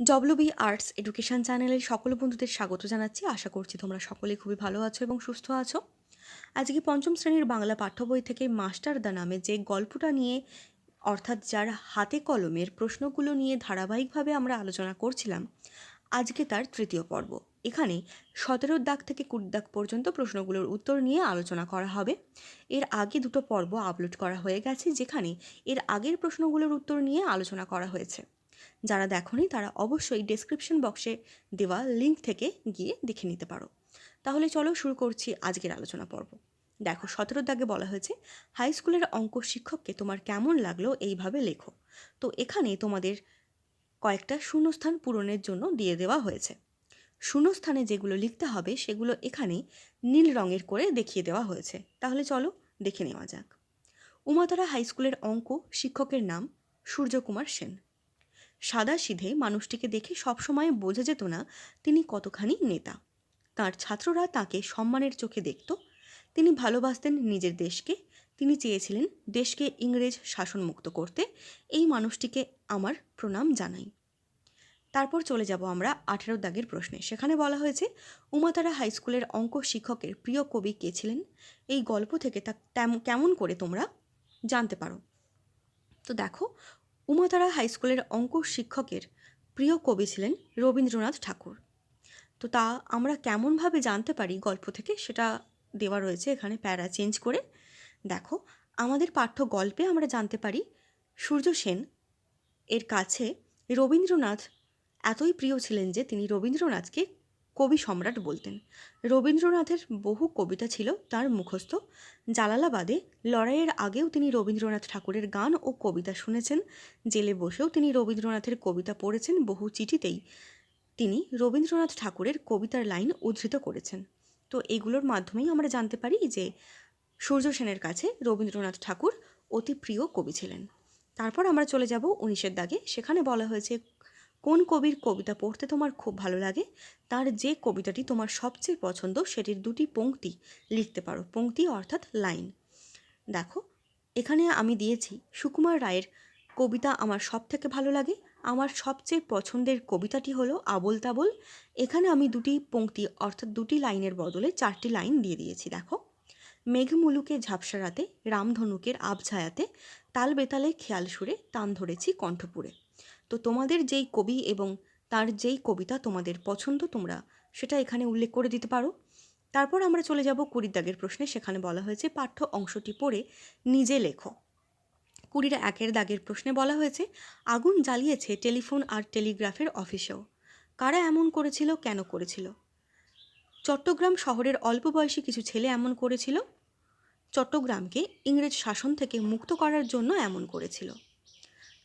WB arts education চ্যানেলের সকল বন্ধুদের স্বাগত জানাচ্ছি। আশা করছি তোমরা সকলেই খুবই ভালো আছো এবং সুস্থ আছো। আজকে পঞ্চম শ্রেণির বাংলা পাঠ্য বই থেকে মাস্টার দা নামে যে গল্পটা নিয়ে, অর্থাৎ যার হাতে কলমের প্রশ্নগুলো নিয়ে ধারাবাহিকভাবে আমরা আলোচনা করছিলাম, আজকে তার তৃতীয় পর্ব। এখানে সতেরোর দাগ থেকে কুড়ি দাগ পর্যন্ত প্রশ্নগুলোর উত্তর নিয়ে আলোচনা করা হবে। এর আগে দুটো পর্ব আপলোড করা হয়ে গেছে, যেখানে এর আগের প্রশ্নগুলোর উত্তর নিয়ে আলোচনা করা হয়েছে। যারা দেখনি তারা অবশ্যই ডেসক্রিপশন বক্সে দেওয়া লিঙ্ক থেকে গিয়ে দেখে নিতে পারো। তাহলে চলো শুরু করছি আজকের আলোচনা পর্ব। দেখো, সতেরো দাগে বলা হয়েছে, হাই স্কুলের অঙ্ক শিক্ষককে তোমার কেমন লাগল এইভাবে লেখো। তো এখানে তোমাদের কয়েকটা শূন্যস্থান পূরণের জন্য দিয়ে দেওয়া হয়েছে। শূন্যস্থানে যেগুলো লিখতে হবে সেগুলো এখানে নীল রঙের করে দেখিয়ে দেওয়া হয়েছে। তাহলে চলো দেখে নেওয়া যাক। উমাতারা হাই স্কুলের অঙ্ক শিক্ষকের নাম সূর্যকুমার সেন। সাদা সিধে মানুষটিকে দেখে সবসময় বোঝা যেত না তিনি কতখানি নেতা। তার ছাত্ররা তাকে সম্মানের চোখে দেখত। তিনি ভালোবাসতেন নিজের দেশকে। তিনি চেয়েছিলেন দেশকে ইংরেজ শাসনমুক্ত করতে। এই মানুষটিকে আমার প্রণাম জানাই। তারপর চলে যাব আমরা আঠেরো দাগের প্রশ্নে। সেখানে বলা হয়েছে, উমাতারা হাই স্কুলের অঙ্ক শিক্ষকের প্রিয় কবি কে ছিলেন? এই গল্প থেকে তা কেমন করে তোমরা জানতে পারো? তো দেখো উমাতারা হাই স্কুলের অঙ্ক শিক্ষকের প্রিয় কবি ছিলেন রবীন্দ্রনাথ ঠাকুর। তো তা আমরা কেমনভাবে জানতে পারি গল্প থেকে সেটা দেওয়া রয়েছে এখানে প্যারা চেঞ্জ করে। দেখো, আমাদের পাঠ্য গল্পে আমরা জানতে পারি সূর্য সেন এর কাছে রবীন্দ্রনাথ এতই প্রিয় ছিলেন যে তিনি রবীন্দ্রনাথকে কবি সম্রাট বলতেন। রবীন্দ্রনাথের বহু কবিতা ছিল তার মুখস্থ। জালালাবাদে লড়াইয়ের আগেও তিনি রবীন্দ্রনাথ ঠাকুরের গান ও কবিতা শুনেছেন। জেলে বসেও তিনি রবীন্দ্রনাথের কবিতা পড়েছেন বহু চিঠিতেই। তিনি রবীন্দ্রনাথ ঠাকুরের কবিতার লাইন উদ্ধৃত করেছেন। তো এগুলোর মাধ্যমেই আমরা জানতে পারি যে সূর্য সেনের কাছে রবীন্দ্রনাথ ঠাকুর অতি প্রিয় কবি ছিলেন। তারপর আমরা চলে যাব উনিশের দাগে। সেখানে বলা হয়েছে কোন কবির কবিতা পড়তে তোমার খুব ভালো লাগে? তার যে কবিতাটি তোমার সবচেয়ে পছন্দ, সেটির দুটি পংক্তি লিখতে পারো। পংক্তি অর্থাৎ লাইন। দেখো, এখানে আমি দিয়েছি, সুকুমার রায়ের কবিতা আমার সব থেকে ভালো লাগে। আমার সবচেয়ে পছন্দের কবিতাটি হলো আবল তাবল। এখানে আমি দুটি পংক্তি অর্থাৎ দুটি লাইনের বদলে চারটি লাইন দিয়ে দিয়েছি। দেখো মেঘমুলুকে ঝাপসারাতে রামধনুকের আবছায়াতে, তাল বেতালে খেয়াল সুরে টান ধরেছি কণ্ঠপুরে। তো তোমাদের যেই কবি এবং তার যেই কবিতা তোমাদের পছন্দ তোমরা সেটা এখানে উল্লেখ করে দিতে পারো। তারপর আমরা চলে যাব কুড়ির দাগের প্রশ্নে। সেখানে বলা হয়েছে, পাঠ্য অংশটি পড়ে নিজে লেখো। কুড়ির একের দাগের প্রশ্নে বলা হয়েছে, আগুন জ্বালিয়েছে টেলিফোন আর টেলিগ্রাফের অফিসেও। কারা এমন করেছিল, কেন করেছিল? চট্টগ্রাম শহরের অল্প বয়সী কিছু ছেলে এমন করেছিল? চট্টগ্রামকে ইংরেজ শাসন থেকে মুক্ত করার জন্য এমন করেছিল।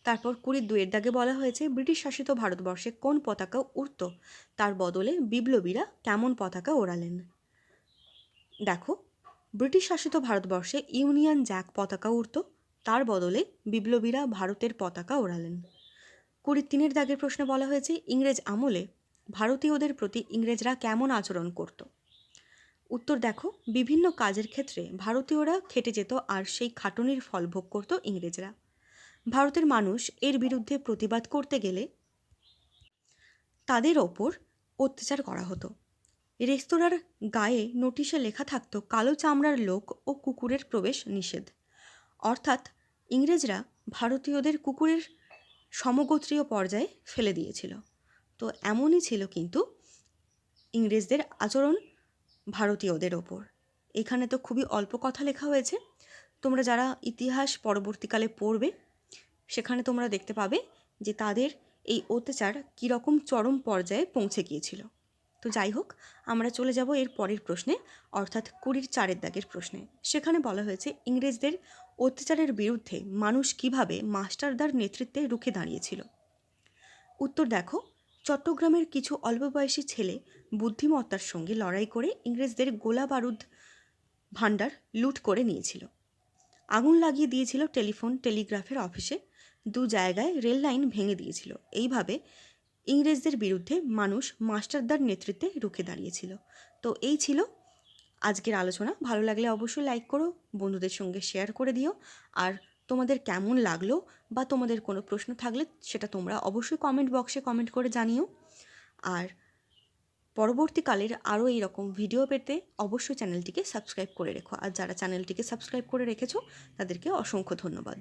তারপর কুড়ির দুয়ের দাগে বলা হয়েছে, ব্রিটিশ শাসিত ভারতবর্ষে কোন পতাকা উঠত তার বদলে বিপ্লবীরা কেমন পতাকা ওড়ালেন? দেখো, ব্রিটিশ শাসিত ভারতবর্ষে ইউনিয়ন জ্যাক পতাকা উঠত তার বদলে বিপ্লবীরা ভারতের পতাকা ওড়ালেন। কুড়ির তিনের দাগের প্রশ্নে বলা হয়েছে, ইংরেজ আমলে ভারতীয়দের প্রতি ইংরেজরা কেমন আচরণ করত? উত্তর দেখো, বিভিন্ন কাজের ক্ষেত্রে ভারতীয়রা খেটে যেত আর সেই খাটুনির ফল ভোগ করত ইংরেজরা। ভারতের মানুষ এর বিরুদ্ধে প্রতিবাদ করতে গেলে তাদের ওপর অত্যাচার করা হতো। রেস্তোরাঁর গায়ে নোটিশে লেখা থাকতো, কালো চামড়ার লোক ও কুকুরের প্রবেশ নিষেধ। অর্থাৎ ইংরেজরা ভারতীয়দের কুকুরের সমগোত্রীয় পর্যায়ে ফেলে দিয়েছিল। তো এমনই ছিল কিন্তু ইংরেজদের আচরণ ভারতীয়দের ওপর। এখানে তো খুবই অল্প কথা লেখা হয়েছে। তোমরা যারা ইতিহাস পরবর্তীকালে পড়বে সেখানে তোমরা দেখতে পাবে যে তাদের এই অত্যাচার কীরকম চরম পর্যায়ে পৌঁছে গিয়েছিল। তো যাই হোক, আমরা চলে যাব এর পরের প্রশ্নে, অর্থাৎ কুড়ির চারের দাগের প্রশ্নে। সেখানে বলা হয়েছে, ইংরেজদের অত্যাচারের বিরুদ্ধে মানুষ কীভাবে মাস্টারদার নেতৃত্বে রুখে দাঁড়িয়েছিল? উত্তর দেখো, চট্টগ্রামের কিছু অল্প বয়সী ছেলে বুদ্ধিমত্তার সঙ্গে লড়াই করে ইংরেজদের গোলা বারুদ ভাণ্ডার লুট করে নিয়েছিল। আগুন লাগিয়ে দিয়েছিল টেলিফোন, টেলিগ্রাফের অফিসে। দু জায়গায় রেল লাইন ভেঙে দিয়েছিল। এইভাবে ইংরেজদের বিরুদ্ধে মানুষ মাস্টারদার নেতৃত্বে রুখে দাঁড়িয়েছিল। তো এই ছিল আজকের আলোচনা। ভালো লাগলে অবশ্যই লাইক করো, বন্ধুদের সঙ্গে শেয়ার করে দিও। আর তোমাদের কেমন লাগল বা তোমাদের কোনো প্রশ্ন থাকলে সেটা তোমরা অবশ্যই কমেন্ট বক্সে কমেন্ট করে জানিও। আর পরবর্তীকালের আরও এইরকম ভিডিও পেতে অবশ্যই চ্যানেলটিকে সাবস্ক্রাইব করে রেখো। আর যারা চ্যানেলটিকে সাবস্ক্রাইব করে রেখেছো, তাদেরকে অসংখ্য ধন্যবাদ।